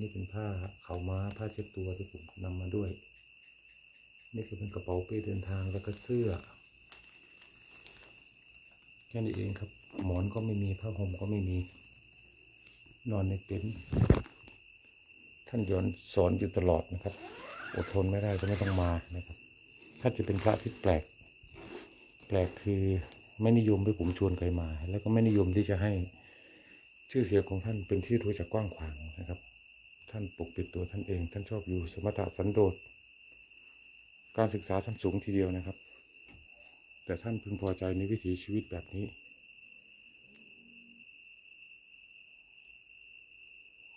นี่เป็นผ้าเขาม้าผ้าเช็ดตัวที่ผมนำมาด้วย นี่คือเป็นกระเป๋าเป้เดินทางแล้วก็เสื้อ แค่นี้เองครับ หมอนก็ไม่มีผ้าห่มก็ไม่มี นอนในเต็นท์ท่านยอนสอนอยู่ตลอดนะครับ อดทนไม่ได้ก็ไม่ต้องมานะครับท่านจะเป็นพระที่แปลก แปลกคือไม่นิยมให้ผมชวนใครมา แล้วก็ไม่นิยมที่จะให้ชื่อเสียงของท่านเป็นที่รู้จักกว้างขวางนะครับ ท่านปกปิดตัวท่านเอง ท่านชอบอยู่สมถะสันโดษ การศึกษาท่านสูงทีเดียวนะครับ แต่ท่านพึงพอใจในวิถีชีวิตแบบนี้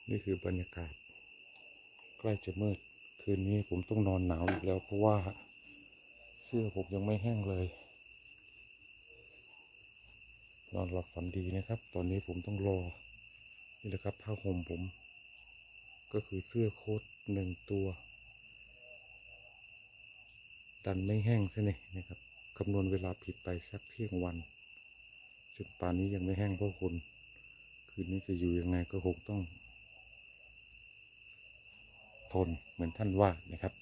นี่คือบรรยากาศ ใกล้จะมืด คืนนี้ผมต้องนอนหนาวอีกแล้วเพราะว่าเสื้อผมยังไม่แห้งเลย นอนหลับฝันดีนะครับ ตอนนี้ผมต้องรอ นี่แหละครับผ้าห่มผม ก็คือเสื้อโค้ทหนึ่งตัว ดันไม่แห้งซะนี่นะครับคำนวณเวลาผิดไปสักเที่ยงวันจนป่านนี้ยังไม่แห้งเพราะคนคืนนี้จะอยู่ยังไงก็คงต้อง ทนเหมือนท่านว่านะครับ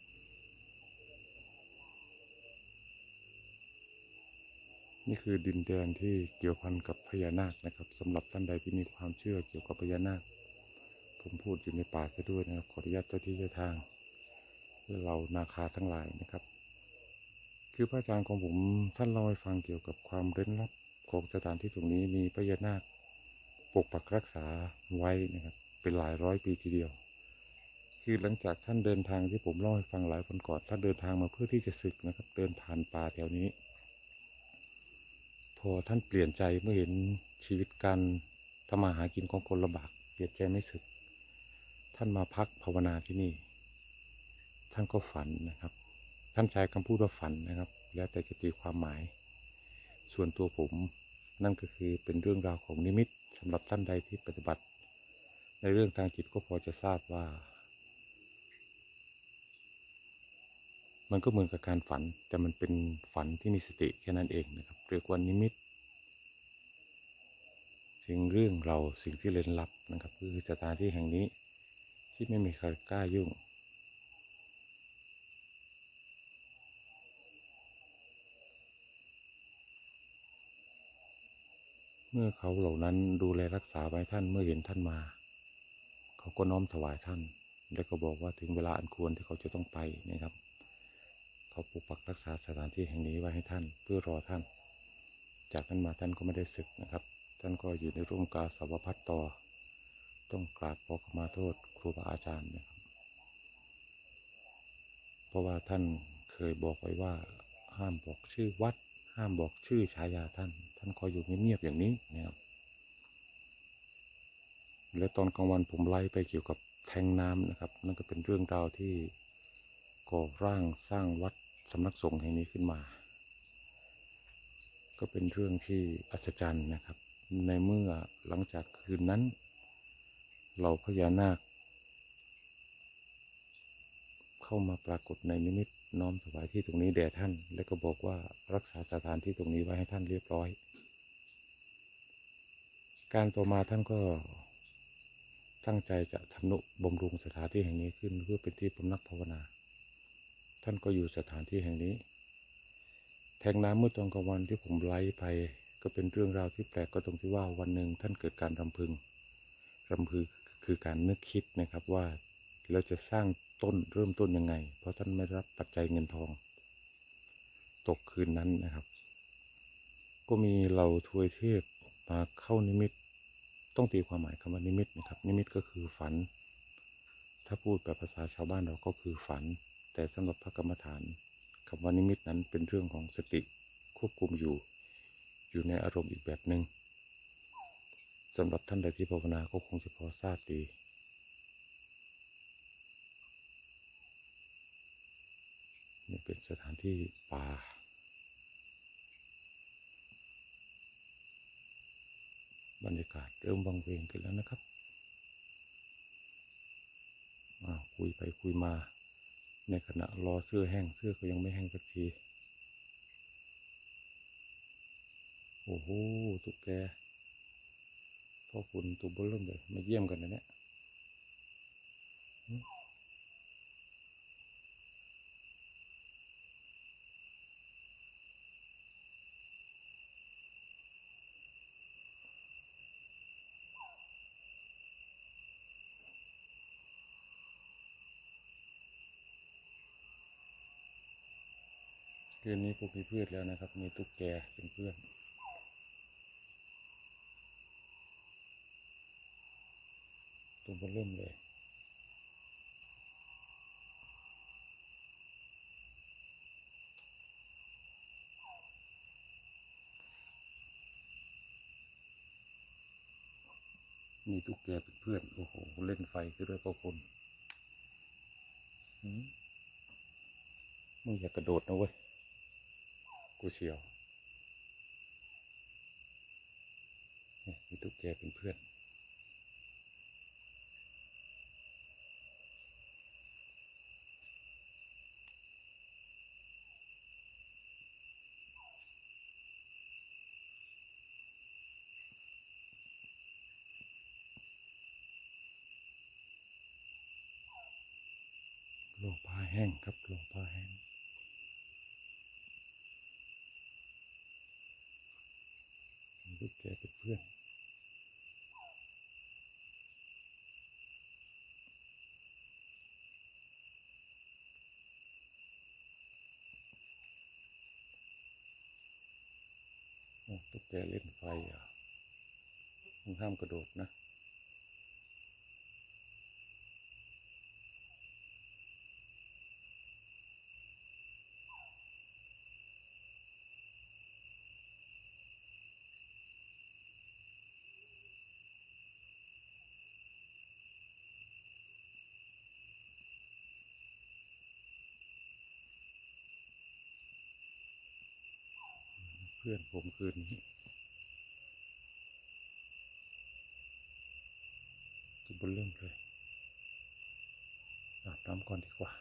นี่คือดินแดนที่เกี่ยวพันกับพญานาคนะครับสำหรับท่านใดที่มีความเชื่อเกี่ยวกับพญานาค ผมพูดอยู่ในป่าซะด้วยนะครับ ขออนุญาตเจ้าที่เจ้าทางเรานาคาทั้งหลายนะครับ คือพระอาจารย์ของผมท่านเล่าให้ฟังเกี่ยวกับความเร้นลับของสถานที่ตรงนี้มีพญานาคปกปักรักษาไว้นะครับ เป็นหลายร้อยปีทีเดียว คือหลังจากท่านเดินทางที่ผมเล่าให้ฟังหลายคนก่อนท่านเดินทางมาเพื่อที่จะศึกนะครับ เดินผ่านป่าแถวนี้ พอท่านเปลี่ยนใจเมื่อเห็นชีวิตการทำมาหากินของคนลำบากเปลี่ยนใจไม่ศึก ท่านมาพักภาวนาที่นี่ ท่านก็ฝันนะครับ ท่านใช้คำพูดว่าฝันนะครับ แล้วแต่จะตีความหมาย ส่วนตัวผมนั่นก็คือเป็นเรื่องราวของนิมิตสำหรับท่านใดที่ปฏิบัติ ในเรื่องทางจิตก็พอจะทราบว่า มันก็เหมือนกับการฝัน แต่มันเป็นฝันที่มีสติแค่นั้นเองนะครับเรียกว่านิมิตสิ่งเรื่องเราสิ่งที่เร้นลับนะครับ คือสถานที่แห่งนี้ ที่ไม่มีใครกล้ายุ่ง เมื่อเขาเหล่านั้นดูแลรักษาไว้ท่านเมื่อเห็นท่านมา เขาก็น้อมถวายท่าน แล้วก็บอกว่าถึงเวลาอันควรที่เขาจะต้องไปนะครับ เขาปกปักรักษาสถานที่แห่งนี้ไว้ให้ท่านเพื่อรอท่าน จากนั้นมาท่านก็ไม่ได้ศึกนะครับ ท่านก็อยู่ในร่มกาสาวพัดต่อ ต้องกราบขอขมาโทษครูบาอาจารย์นะครับ เพราะว่าท่านเคยบอกไว้ว่า ห้ามบอกชื่อวัด ห้ามบอกชื่อฉายาท่าน ท่านคอยอยู่เงียบๆอย่างนี้นะครับ และตอนกลางวันผมไล่ไปเกี่ยวกับแทงน้ำนะครับ นั่นก็เป็นเรื่องราวที่ก่อร่างสร้างวัดสำนักสงฆ์แห่งนี้ขึ้นมา ก็เป็นเรื่องที่อัศจรรย์นะครับ ในเมื่อหลังจากคืนนั้น เราพญานาค เข้ามาปรากฏในนิมิตน้อมถวายที่ตรงนี้แด่ท่าน และก็บอกว่ารักษาสถานที่ตรงนี้ไว้ให้ท่านเรียบร้อย การต่อมาท่านก็ตั้งใจจะทำนุบำรุงสถานที่แห่งนี้ขึ้นเพื่อเป็นที่พำนักภาวนา ท่านก็อยู่สถานที่แห่งนี้ แทงน้ำเมื่อตอนกลางวันที่ผมไล่ไป ก็เป็นเรื่องราวที่แปลกก็ตรงที่ว่าวันหนึ่งท่านเกิดการรำพึง รำพึง คือการนึกคิดนะครับว่าเราจะสร้างต้นเริ่มต้นยังไง เพราะท่านไม่รับปัจจัยเงินทอง ตกคืนนั้นนะครับ ก็มีเหล่าทวยเทพมาเข้านิมิต ต้องตีความหมายคำว่านิมิตนะครับ นิมิตก็คือฝัน ถ้าพูดแบบภาษาชาวบ้านเราก็คือฝัน แต่สำหรับพระกรรมฐานคำว่านิมิตนั้นเป็นเรื่องของสติควบคุมอยู่ อยู่ในอารมณ์อีกแบบหนึง่ง สำหรับท่านใดที่ภาวนาก็คงจะพอทราบดีนี่เป็นสถานที่ป่า บรรยากาศเริ่มวังเวงขึ้นแล้วนะครับอ้าวคุยไปคุยมา ในขณะรอเสื้อแห้งเสื้อก็ยังไม่แห้งสักที โอ้โห ตุ๊กแก พ่อคุณตูบเริ่มเลยมาเยี่ยมกันนะเนี่ยคืนนี้พวกมีพืชแล้วนะครับ มีตุ๊กแกเป็นเพื่อน เบนเริ่มเลย มีตุ๊กแกเป็นเพื่อน โอ้โห เล่นไฟซะด้วยพวกคนหืมมึงอย่ากระโดดนะเว้ย กูเฉียวเนี่ยมีตุ๊กแกเป็นเพื่อน โลผ้า แห้งครับโลผ้าแห้งลูกแกเป็นเพื่อนโอ้ตุ๊กแกเล่นไฟอะมึงห้ามกระโดดนะ เพื่อนผมคืนนี้จะบนเริ่มเลยอาบน้ำก่อนดีกว่า